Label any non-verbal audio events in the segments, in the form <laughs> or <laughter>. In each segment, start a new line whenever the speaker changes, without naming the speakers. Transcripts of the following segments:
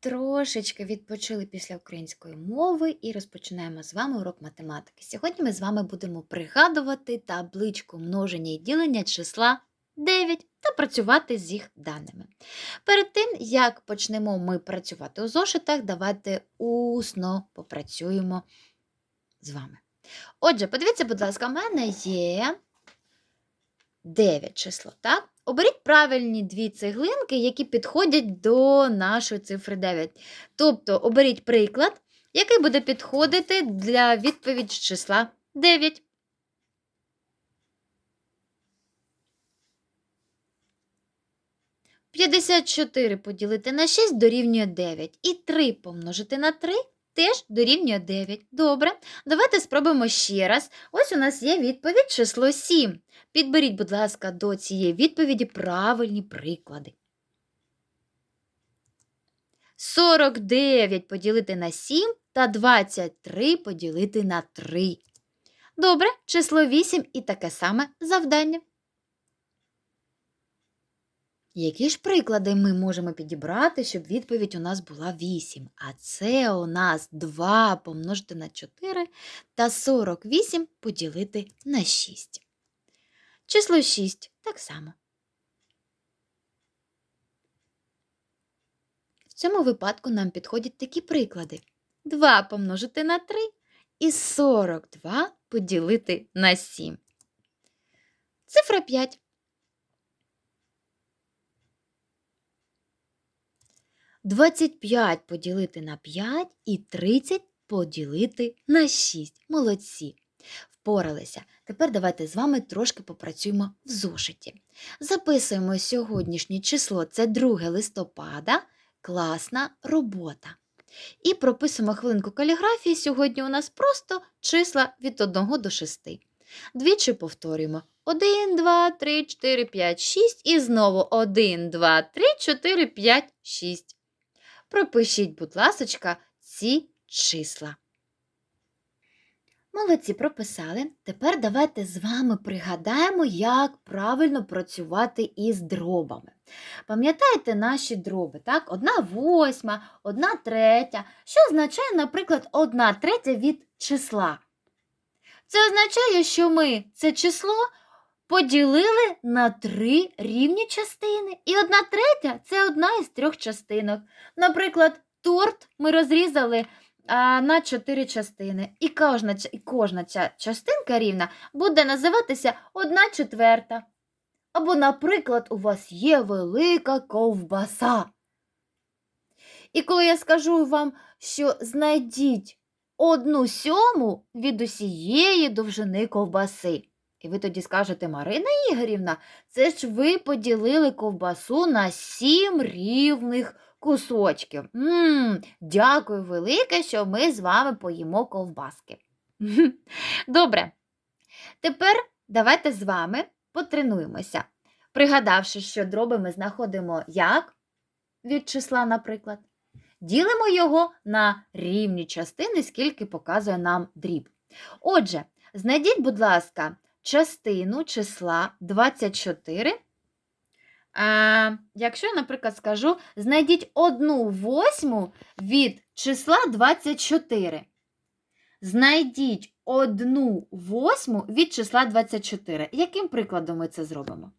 трошечки відпочили після української мови і розпочинаємо з вами урок математики. Сьогодні ми з вами будемо пригадувати табличку множення і ділення числа 9 та працювати з їх даними. Перед тим, як почнемо ми працювати у зошитах, давайте усно попрацюємо з вами. Отже, подивіться, будь ласка, в мене є 9 число, так? Оберіть правильні дві цеглинки, які підходять до нашої цифри 9. Тобто оберіть приклад, який буде підходити для відповіді з числа 9. П'ятдесят поділити на 6 дорівнює 9. І 3 помножити на 3 теж дорівнює 9. Добре. Давайте спробуємо ще раз. Ось у нас є відповідь число 7. Підберіть, будь ласка, до цієї відповіді правильні приклади. 49 поділити на 7 та 23 поділити на 3. Добре, число 8 і таке саме завдання. Які ж приклади ми можемо підібрати, щоб відповідь у нас була 8? А це у нас 2 помножити на 4 та 48 поділити на 6. Число 6 так само. В цьому випадку нам підходять такі приклади. 2 помножити на 3 і 42 поділити на 7. Цифра 5. 25 поділити на 5 і 30 поділити на 6. Молодці. Впоралися. Тепер давайте з вами трошки попрацюємо в зошиті. Записуємо сьогоднішнє число, це 2 листопада, класна робота. І прописуємо хвилинку каліграфії. Сьогодні у нас просто числа від 1 до 6. Двічі повторюємо. 1, 2, 3, 4, 5, 6 і знову 1, 2, 3, 4, 5, 6. Пропишіть, будь ласочка, ці числа. Молодці прописали. Тепер давайте з вами пригадаємо, як правильно працювати із дробами. Пам'ятаєте наші дроби, так? Одна восьма, одна третя. Що означає, наприклад, одна третя від числа? Це означає, що ми це число поділили на три рівні частини. І одна третя це одна із трьох частинок. Наприклад, торт ми розрізали а, на чотири частини. І кожна, і кожна частинка рівна буде називатися одна четверта. Або, наприклад, у вас є велика ковбаса. І коли я скажу вам, що знайдіть одну сьому від усієї довжини ковбаси. І ви тоді скажете, Марина Ігорівна, це ж ви поділили ковбасу на сім рівних кусочків. Мм, дякую велике, що ми з вами поїмо ковбаски. <laughs> Добре. Тепер давайте з вами потренуємося. Пригадавши, що дроби ми знаходимо як від числа, наприклад, ділимо його на рівні частини, скільки показує нам дріб. Отже, знайдіть, будь ласка, частину числа 24. Е, якщо я, наприклад, скажу, знайдіть одну восьму від числа 24. Знайдіть одну восьму від числа 24. Яким прикладом ми це зробимо?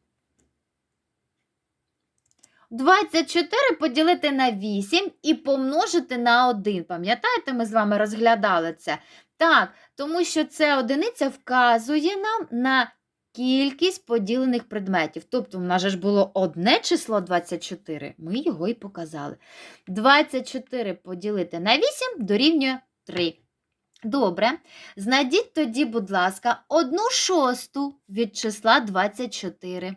24 поділити на 8 і помножити на 1. Пам'ятаєте, ми з вами розглядали це? Так, тому що це одиниця вказує нам на кількість поділених предметів. Тобто, в нас же ж було одне число 24, ми його і показали. 24 поділити на 8 дорівнює 3. Добре. Знайдіть тоді, будь ласка, одну шосту від числа 24.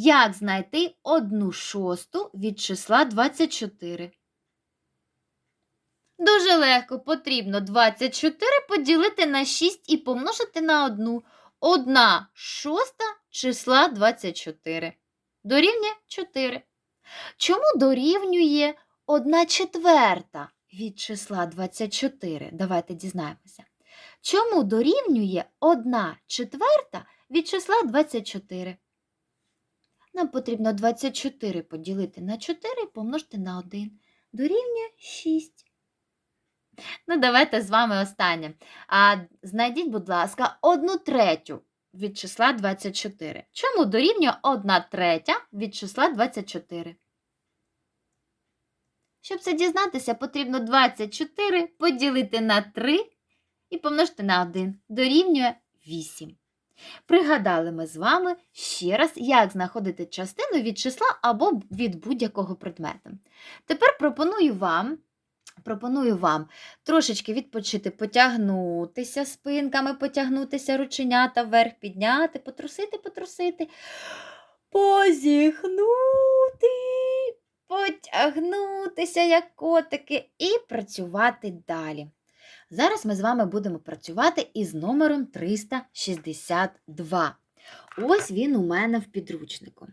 Як знайти одну шосту від числа 24? Дуже легко потрібно 24 поділити на 6 і помножити на 1. Одна шоста числа 24. Дорівнює 4. Чому дорівнює 1 четверта від числа 24? Давайте дізнаємося. Чому дорівнює 1 четверта від числа 24? Нам потрібно 24 поділити на 4 і помножити на 1. дорівнює 6. Ну, давайте з вами останнє. А знайдіть, будь ласка, одну третю від числа 24. Чому дорівнює 1 третя від числа 24? Щоб це дізнатися, потрібно 24 поділити на 3 і помножити на 1. Дорівнює 8. Пригадали ми з вами ще раз, як знаходити частину від числа або від будь-якого предмета. Тепер пропоную вам, пропоную вам трошечки відпочити, потягнутися спинками, потягнутися рученята вверх, підняти, потрусити, потрусити, позіхнути, потягнутися, як котики, і працювати далі. Зараз ми з вами будемо працювати із номером 362. Ось він у мене в підручнику.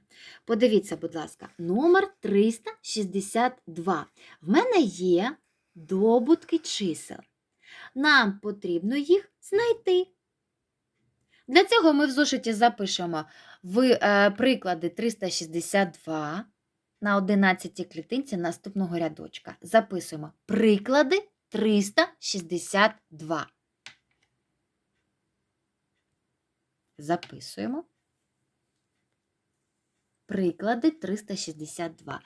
Подивіться, будь ласка, номер 362. В мене є добутки чисел. Нам потрібно їх знайти. Для цього ми в зошиті запишемо в е, приклади 362 на 11 клітинці наступного рядочка. Записуємо приклади 362. Записуємо. Приклади 362.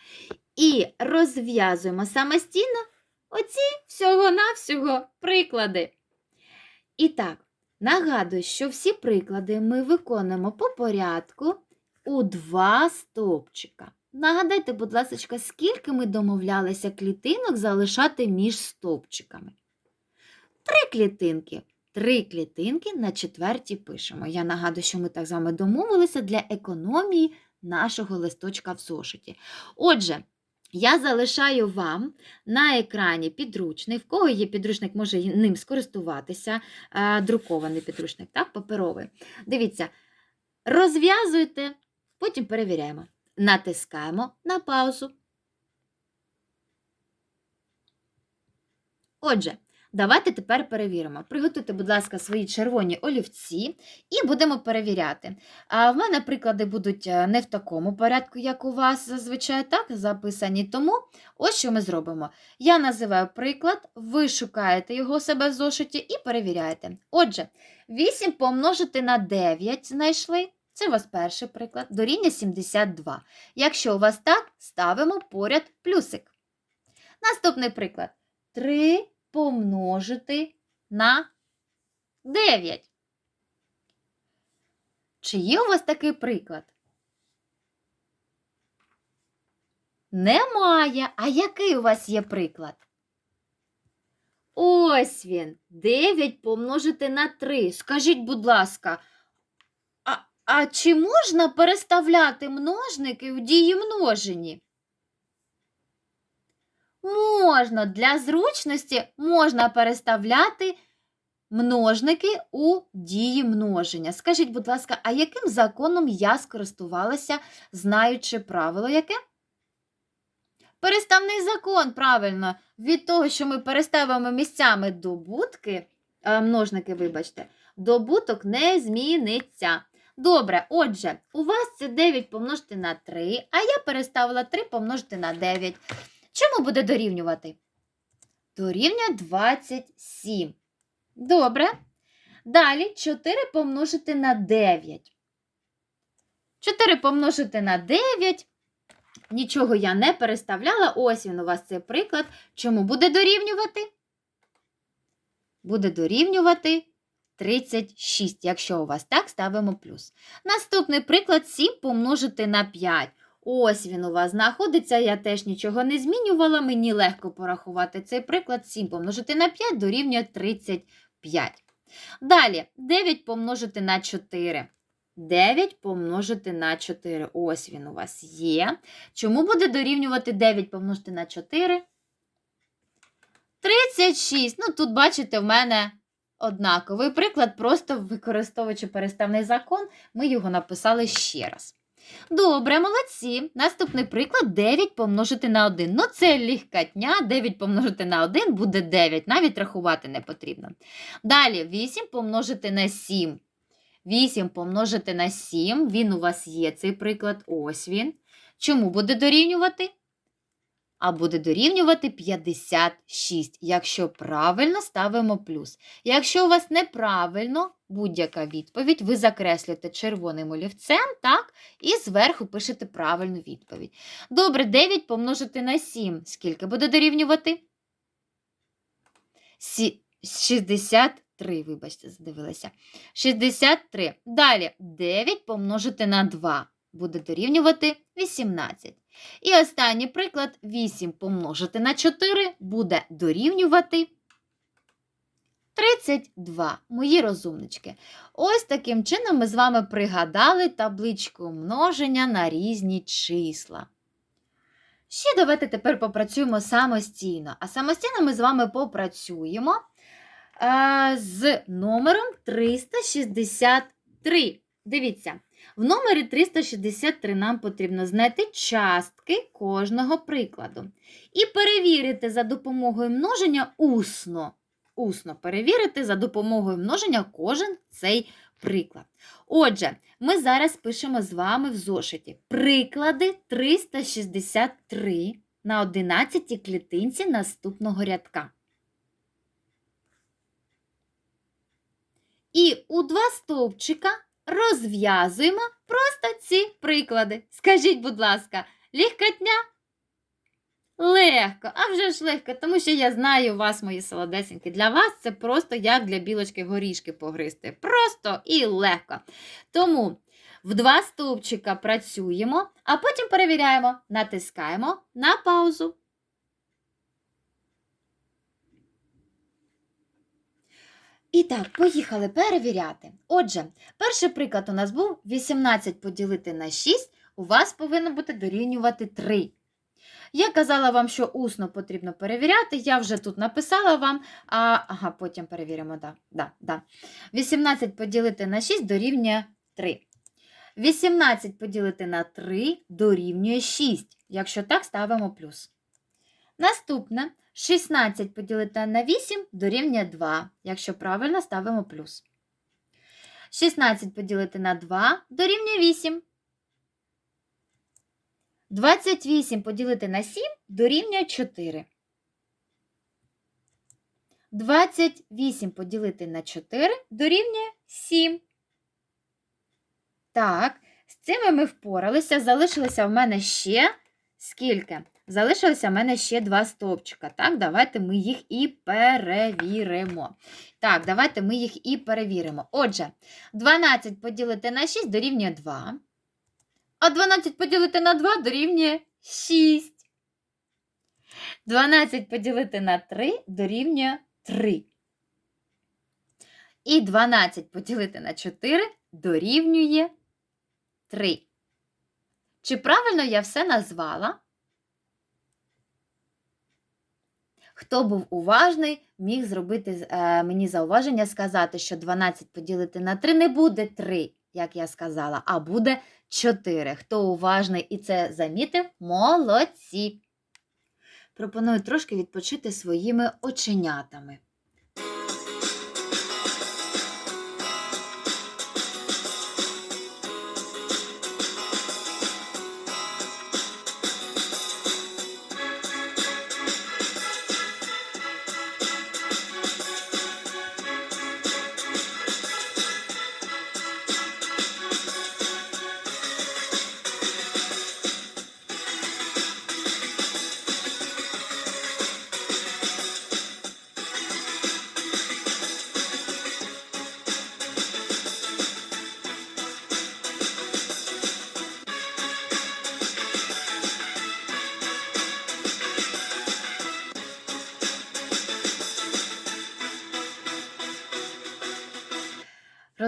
І розв'язуємо самостійно оці всього-навсього приклади. І так, нагадую, що всі приклади ми виконуємо по порядку у два стовпчика. Нагадайте, будь ласка, скільки ми домовлялися клітинок залишати між стовпчиками? Три клітинки. Три клітинки на четвертій пишемо. Я нагадую, що ми так з вами домовилися для економії нашого листочка в зошиті. Отже, я залишаю вам на екрані підручник. В кого є підручник, може ним скористуватися, е, друкований підручник, так, паперовий. Дивіться, розв'язуйте, потім перевіряємо. Натискаємо на паузу. Отже, давайте тепер перевіримо. Приготуйте, будь ласка, свої червоні олівці і будемо перевіряти. А в мене приклади будуть е, не в такому порядку, як у вас зазвичай так записані. Тому ось що ми зробимо. Я називаю приклад, ви шукаєте його себе в зошиті і перевіряєте. Отже, 8 помножити на 9 знайшли. Це у вас перший приклад, дорівнює 72. Якщо у вас так, ставимо поряд плюсик. Наступний приклад. 3 помножити на 9. Чи є у вас такий приклад? Немає. А який у вас є приклад? Ось він. 9 помножити на 3. Скажіть, будь ласка, а, чи можна переставляти множники у дії множені? Можна. Для зручності можна переставляти множники у дії множення. Скажіть, будь ласка, а яким законом я скористувалася, знаючи правило яке? Переставний закон, правильно. Від того, що ми переставимо місцями добутки, е, множники, вибачте, добуток не зміниться. Добре, отже, у вас це 9 помножити на 3, а я переставила 3 помножити на 9. Чому буде дорівнювати? Дорівнює 27. Добре. Далі 4 помножити на 9. 4 помножити на 9. Нічого я не переставляла. Ось він у вас цей приклад. Чому буде дорівнювати? Буде дорівнювати 36. Якщо у вас так, ставимо плюс. Наступний приклад 7 помножити на 5. Ось він у вас знаходиться, я теж нічого не змінювала, мені легко порахувати цей приклад. 7 помножити на 5 дорівнює 35. Далі 9 помножити на 4. 9 помножити на 4. Ось він у вас є. Чому буде дорівнювати 9 помножити на 4? 36. Ну, тут, бачите, в мене однаковий приклад, просто використовуючи переставний закон, ми його написали ще раз. Добре, молодці. Наступний приклад 9 помножити на 1. Ну, це легкотня, 9 помножити на 1 буде 9, навіть рахувати не потрібно. Далі 8 помножити на 7. 8 помножити на 7, він у вас є, цей приклад, ось він. Чому буде дорівнювати? А буде дорівнювати 56, якщо правильно ставимо плюс. Якщо у вас неправильно будь-яка відповідь, ви закреслюєте червоним олівцем, так, і зверху пишете правильну відповідь. Добре, 9 помножити на 7. Скільки буде дорівнювати? Сі... 63, вибачте, задивилася. 63. Далі 9 помножити на 2 буде дорівнювати 18. І останній приклад 8 помножити на 4 буде дорівнювати 32. Мої розумнички. Ось таким чином ми з вами пригадали табличку множення на різні числа. Ще давайте тепер попрацюємо самостійно. А самостійно ми з вами попрацюємо е, з номером 363. Дивіться, в номері 363 нам потрібно знайти частки кожного прикладу. І перевірити за допомогою множення усно. Усно перевірити за допомогою множення кожен цей приклад. Отже, ми зараз пишемо з вами в зошиті приклади 363 на 11 клітинці наступного рядка. І у два стовпчика розв'язуємо просто ці приклади. Скажіть, будь ласка, легкотня? Легко, а вже ж легко, тому що я знаю вас, мої солодесенькі. Для вас це просто як для білочки горішки погризти. Просто і легко. Тому в два стовпчика працюємо, а потім перевіряємо, натискаємо на паузу. І так, поїхали перевіряти. Отже, перший приклад у нас був 18 поділити на 6, у вас повинно бути дорівнювати 3. Я казала вам, що усно потрібно перевіряти, я вже тут написала вам, а ага, потім перевіримо. Да, да, да. 18 поділити на 6 дорівнює 3. 18 поділити на 3 дорівнює 6. Якщо так, ставимо плюс. Наступне 16 поділити на 8 дорівнює 2. Якщо правильно, ставимо плюс. 16 поділити на 2 дорівнює 8. 28 поділити на 7 дорівнює 4. 28 поділити на 4 дорівнює 7. Так, з цими ми впоралися. Залишилося в мене ще скільки? Залишилося в мене ще два стовпчика. Так, давайте ми їх і перевіримо. Так, давайте ми їх і перевіримо. Отже, 12 поділити на 6 дорівнює 2. А 12 поділити на 2 дорівнює 6. 12 поділити на 3 дорівнює 3. І 12 поділити на 4 дорівнює 3. Чи правильно я все назвала? Хто був уважний, міг зробити е, мені зауваження, сказати, що 12 поділити на 3 не буде 3, як я сказала, а буде 4. Хто уважний і це замітив, молодці. Пропоную трошки відпочити своїми оченятами.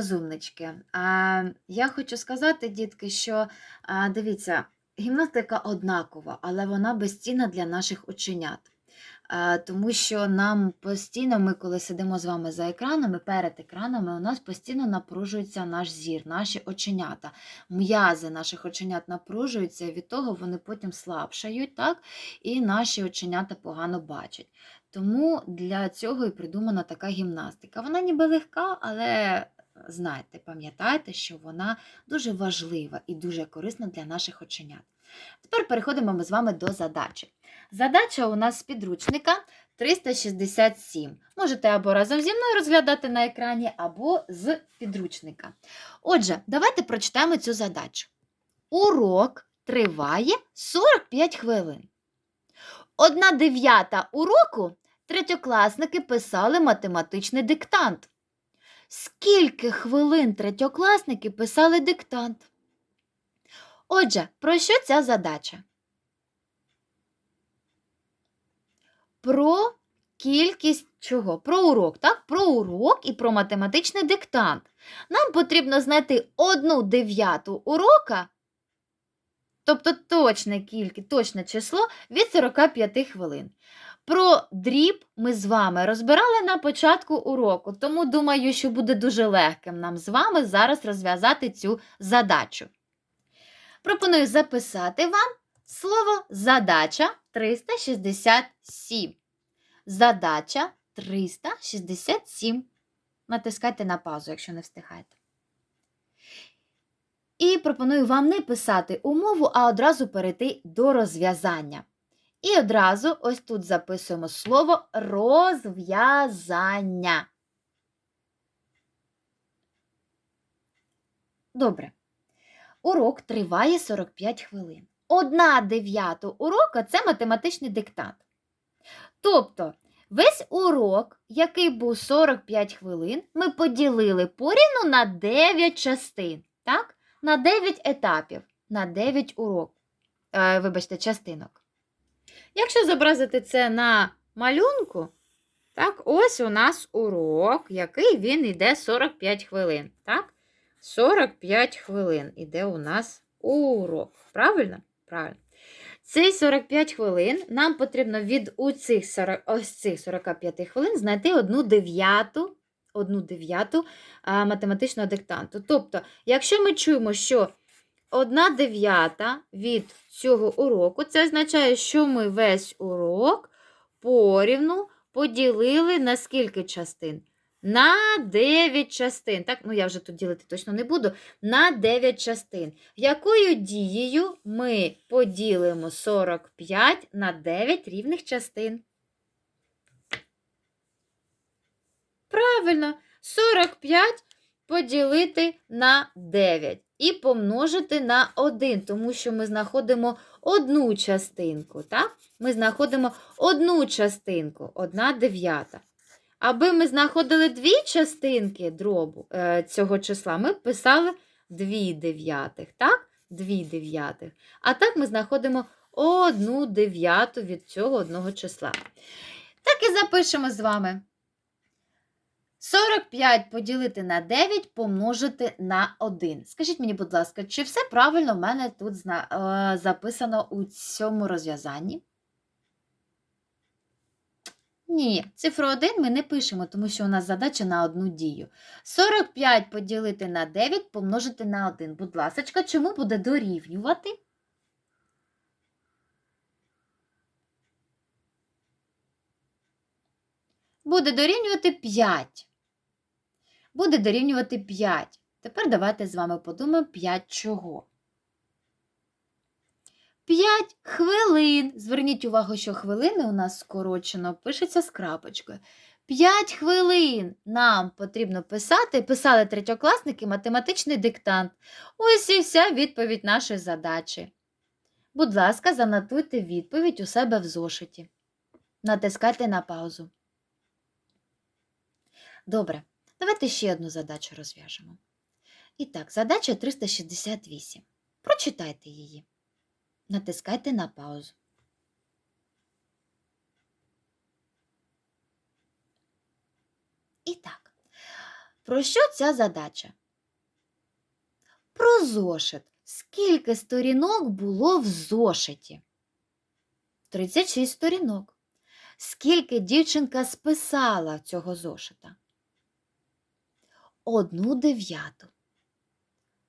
Розумнички. Я хочу сказати, дітки, що дивіться, гімнастика однакова, але вона безцінна для наших оченят. А, тому що нам постійно, ми, коли сидимо з вами за екранами, перед екранами, у нас постійно напружується наш зір, наші оченята. М'язи наших оченят напружуються, і від того вони потім слабшають, так? і наші оченята погано бачать. Тому для цього і придумана така гімнастика. Вона ніби легка, але знайте, пам'ятайте, що вона дуже важлива і дуже корисна для наших оченят. Тепер переходимо ми з вами до задачі. Задача у нас з підручника 367. Можете або разом зі мною розглядати на екрані, або з підручника. Отже, давайте прочитаємо цю задачу. Урок триває 45 хвилин. Одна дев'ята уроку третьокласники писали математичний диктант. Скільки хвилин третьокласники писали диктант? Отже, про що ця задача? Про кількість чого? Про урок, так? Про урок і про математичний диктант. Нам потрібно знайти одну дев'яту урока, тобто точне кількість, точне число від 45 хвилин. Про дріб ми з вами розбирали на початку уроку, тому думаю, що буде дуже легким нам з вами зараз розв'язати цю задачу. Пропоную записати вам слово задача 367. Задача 367. Натискайте на паузу, якщо не встигаєте. І пропоную вам не писати умову, а одразу перейти до розв'язання. І одразу ось тут записуємо слово розв'язання. Добре. Урок триває 45 хвилин. Одна дев'ята урока це математичний диктант. Тобто, весь урок, який був 45 хвилин, ми поділили порівну на 9 частин. Так? На 9 етапів, на 9 урок, е, вибачте, частинок. Якщо зобразити це на малюнку, так, ось у нас урок, який він йде 45 хвилин. Так? 45 хвилин іде у нас урок. Правильно? Правильно. Цей 45 хвилин нам потрібно від у цих 40, ось цих 45 хвилин знайти одну дев'яту одну дев'яту математичного диктанту. Тобто, якщо ми чуємо, що одна дев'ята від цього уроку, це означає, що ми весь урок порівну поділили на скільки частин? На 9 частин. Так, ну я вже тут ділити точно не буду. На 9 частин. Якою дією ми поділимо 45 на 9 рівних частин? Правильно, 45 поділити на 9 і помножити на 1, тому що ми знаходимо одну частинку. так? Ми знаходимо одну частинку, одна дев'ята. Аби ми знаходили дві частинки дробу е, цього числа, ми б писали 2 дев'ятих, так? 2 дев'ятих. А так ми знаходимо одну дев'яту від цього одного числа. Так і запишемо з вами. 45 поділити на 9 помножити на 1. Скажіть мені, будь ласка, чи все правильно в мене тут е, записано у цьому розв'язанні? Ні, цифру 1 ми не пишемо, тому що у нас задача на одну дію. 45 поділити на 9 помножити на 1. Будь ласка, чому буде дорівнювати? Буде дорівнювати 5 буде дорівнювати 5. Тепер давайте з вами подумаємо 5 чого. 5 хвилин. Зверніть увагу, що хвилини у нас скорочено, пишеться з крапочкою. 5 хвилин нам потрібно писати, писали третьокласники математичний диктант. Ось і вся відповідь нашої задачі. Будь ласка, занотуйте відповідь у себе в зошиті. Натискайте на паузу. Добре. Давайте ще одну задачу розв'яжемо. І так, задача 368. Прочитайте її. Натискайте на паузу. І так, про що ця задача? Про зошит. Скільки сторінок було в зошиті? 36 сторінок. Скільки дівчинка списала цього зошита? Одну дев'яту.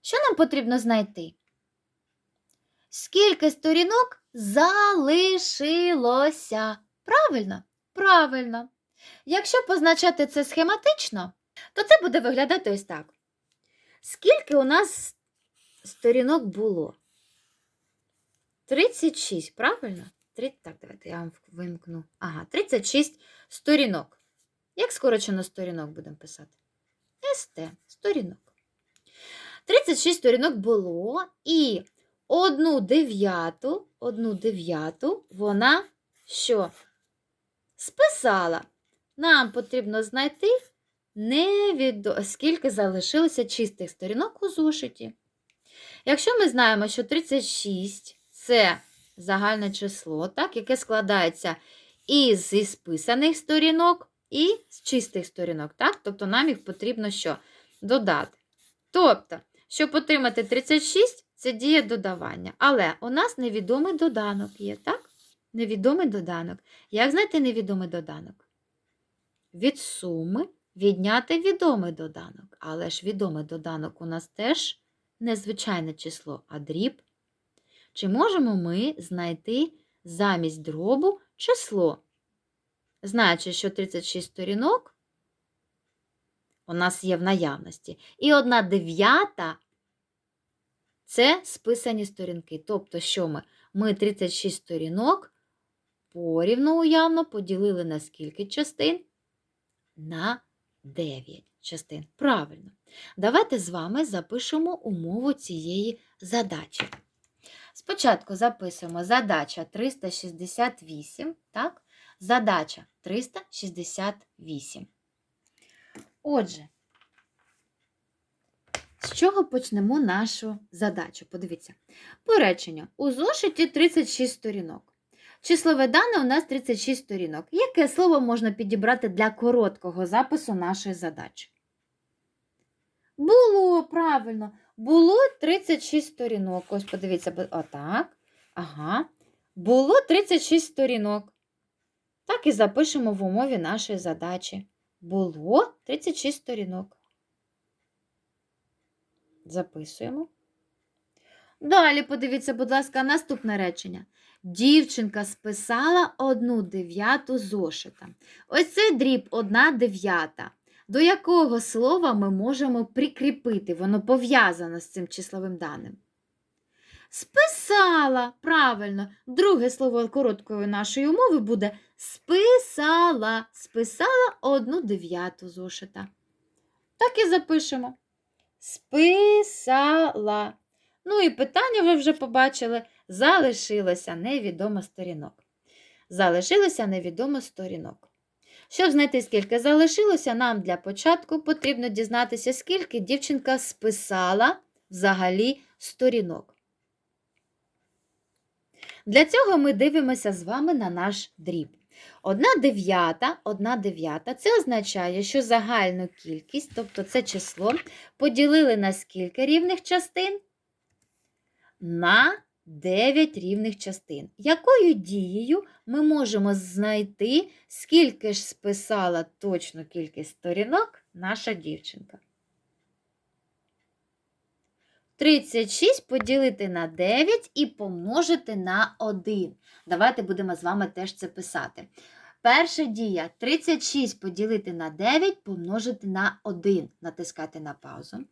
Що нам потрібно знайти? Скільки сторінок залишилося? Правильно? Правильно. Якщо позначати це схематично, то це буде виглядати ось так. Скільки у нас сторінок було? 36, правильно? Так, давайте я вам вимкну. Ага, 36 сторінок. Як скорочено сторінок будемо писати? СТ, сторінок. 36 сторінок було, і одну дев'яту, одну дев'яту вона що? Списала. Нам потрібно знайти, невідо... скільки залишилося чистих сторінок у зошиті. Якщо ми знаємо, що 36 це загальне число, так, яке складається із списаних сторінок і з чистих сторінок, так? тобто нам їх потрібно що? Додати. Тобто, щоб отримати 36, це діє додавання. Але у нас невідомий доданок є, так? Невідомий доданок. Як знайти невідомий доданок? Від суми відняти відомий доданок. Але ж відомий доданок у нас теж не звичайне число, а дріб. Чи можемо ми знайти замість дробу число? Знаючи, що 36 сторінок у нас є в наявності. І одна дев'ята це списані сторінки. Тобто, що ми? Ми 36 сторінок порівну уявно поділили на скільки частин? На 9 частин. Правильно. Давайте з вами запишемо умову цієї задачі. Спочатку записуємо задача 368, так? Задача 368. Отже, з чого почнемо нашу задачу? Подивіться. По реченню. У зошиті 36 сторінок. Числове дане у нас 36 сторінок. Яке слово можна підібрати для короткого запису нашої задачі? Було, правильно. Було 36 сторінок. Ось подивіться, отак. Ага. Було 36 сторінок. Так і запишемо в умові нашої задачі. Було 36 сторінок. Записуємо. Далі подивіться, будь ласка, наступне речення. Дівчинка списала одну дев'яту зошита. Ось це дріб одна дев'ята. До якого слова ми можемо прикріпити? Воно пов'язане з цим числовим даним. Списала. Правильно. Друге слово короткої нашої умови буде списала. Списала одну дев'яту зошита. Так і запишемо. Списала. Ну і питання ви вже побачили. Залишилося невідомо сторінок. Залишилося невідомо сторінок. Щоб знайти, скільки залишилося, нам для початку потрібно дізнатися, скільки дівчинка списала взагалі сторінок. Для цього ми дивимося з вами на наш дріб. Одна дев'ята, одна дев'ята це означає, що загальну кількість, тобто це число, поділили на скільки рівних частин? На 9 рівних частин. Якою дією ми можемо знайти, скільки ж списала точну кількість сторінок наша дівчинка? 36 поділити на 9 і помножити на 1. Давайте будемо з вами теж це писати. Перша дія 36 поділити на 9 помножити на 1. Натискати на паузу.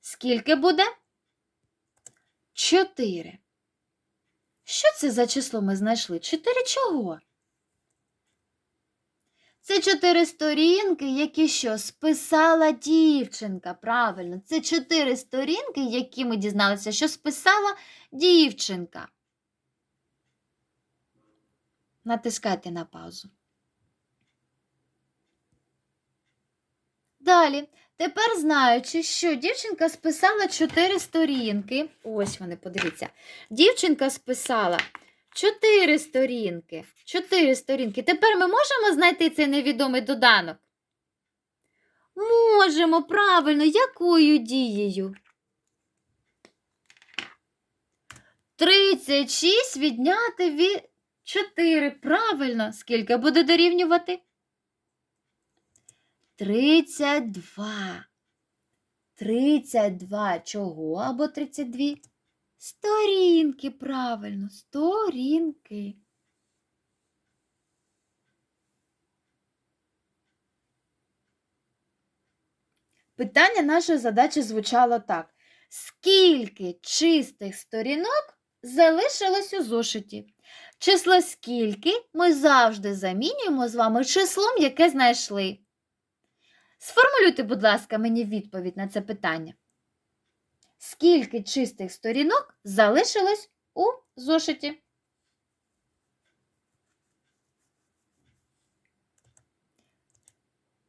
Скільки буде? 4. Що це за число ми знайшли? 4 чого? Це чотири сторінки, які що списала дівчинка. Правильно, це чотири сторінки, які ми дізналися, що списала дівчинка. Натискайте на паузу. Далі, тепер знаючи, що дівчинка списала чотири сторінки. Ось вони, подивіться. Дівчинка списала чотири сторінки. Чотири сторінки. Тепер ми можемо знайти цей невідомий доданок? Можемо, правильно, якою дією? 36 відняти від 4. Правильно. Скільки буде дорівнювати? 32. 32 чого або 32? Сторінки, правильно, сторінки. Питання нашої задачі звучало так. Скільки чистих сторінок залишилось у зошиті. Число скільки ми завжди замінюємо з вами числом, яке знайшли. Сформулюйте, будь ласка, мені відповідь на це питання. Скільки чистих сторінок залишилось у зошиті?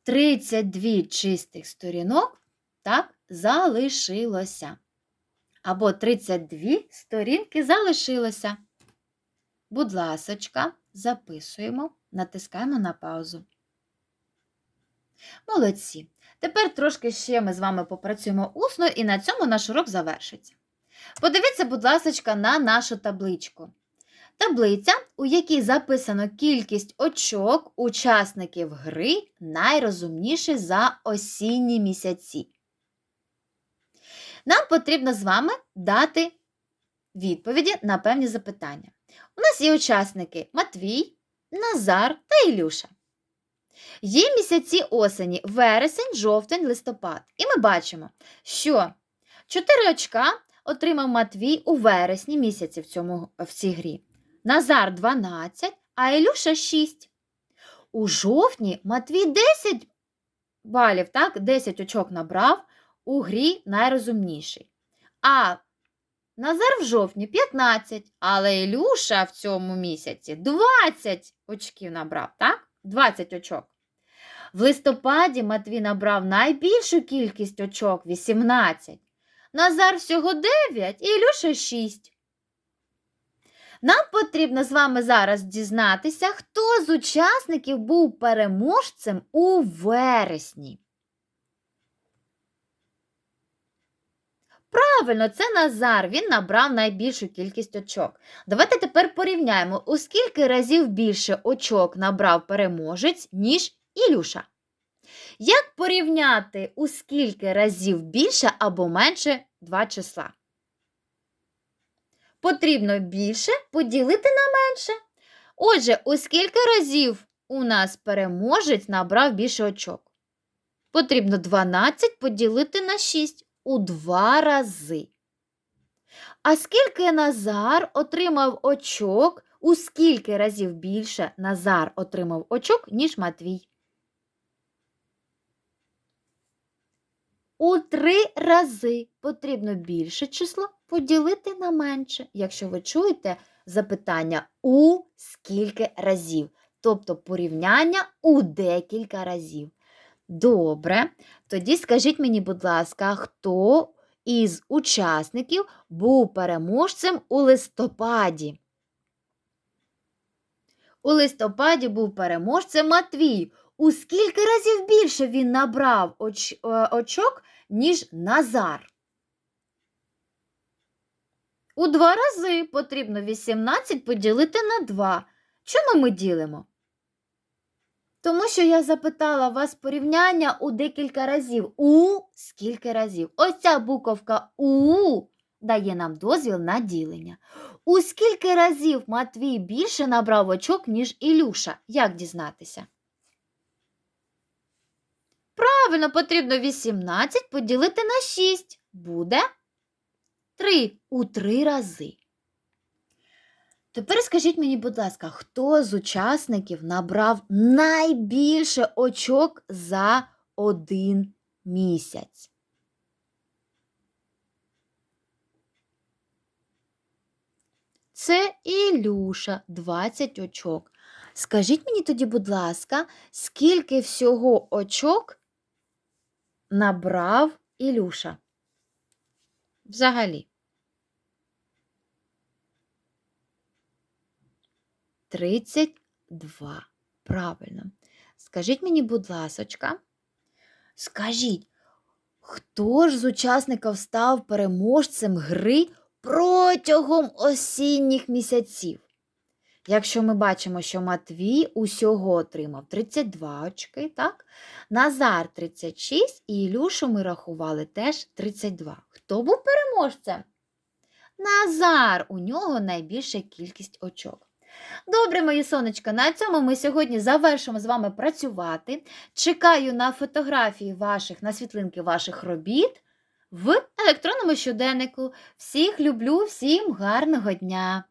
Тридцять дві чистих сторінок так залишилося. Або 32 сторінки залишилося. Будь ласочка, записуємо, натискаємо на паузу. Молодці. Тепер трошки ще ми з вами попрацюємо усно, і на цьому наш урок завершиться. Подивіться, будь ласка, на нашу табличку. Таблиця, у якій записано кількість очок учасників гри, найрозумніші за осінні місяці. Нам потрібно з вами дати відповіді на певні запитання. У нас є учасники Матвій, Назар та Ілюша. Є місяці осені вересень, жовтень, листопад. І ми бачимо, що 4 очка отримав Матвій у вересні місяці в, цьому, в цій грі. Назар 12, а Ілюша 6. У жовтні Матвій 10 балів, так, 10 очок набрав у грі найрозумніший. А Назар в жовтні 15, але Ілюша в цьому місяці 20 очків набрав, так? 20 очок. В листопаді Матвій набрав найбільшу кількість очок 18. Назар всього 9 і Ілюша 6. Нам потрібно з вами зараз дізнатися, хто з учасників був переможцем у вересні. Правильно, це Назар. Він набрав найбільшу кількість очок. Давайте тепер порівняємо, у скільки разів більше очок набрав переможець, ніж Ілюша. Як порівняти, у скільки разів більше або менше два числа? Потрібно більше поділити на менше. Отже, у скільки разів у нас переможець набрав більше очок? Потрібно 12 поділити на 6 у два рази. А скільки Назар отримав очок, у скільки разів більше Назар отримав очок, ніж Матвій? У три рази потрібно більше число поділити на менше, якщо ви чуєте запитання у скільки разів, тобто порівняння у декілька разів. Добре, тоді скажіть мені, будь ласка, хто із учасників був переможцем у листопаді? У листопаді був переможцем Матвій. У скільки разів більше він набрав оч... е, очок, ніж Назар? У два рази потрібно 18 поділити на 2. Чому ми ділимо? Тому що я запитала вас порівняння у декілька разів. У скільки разів? Ось ця буковка У дає нам дозвіл на ділення. У скільки разів Матвій більше набрав очок, ніж Ілюша? Як дізнатися? Правильно, потрібно 18 поділити на 6. Буде 3 у 3 рази. Тепер скажіть мені, будь ласка, хто з учасників набрав найбільше очок за один місяць? Це Ілюша 20 очок. Скажіть мені тоді, будь ласка, скільки всього очок набрав Ілюша? Взагалі. 32. Правильно. Скажіть мені, будь ласочка, скажіть, хто ж з учасників став переможцем гри протягом осінніх місяців? Якщо ми бачимо, що Матвій усього отримав 32 очки, так? Назар 36 і Ілюшу ми рахували теж 32. Хто був переможцем? Назар, у нього найбільша кількість очок. Добре, мої сонечка, на цьому ми сьогодні завершимо з вами працювати. Чекаю на фотографії ваших, на світлинки ваших робіт. в електронному щоденнику. Всіх люблю, всім гарного дня!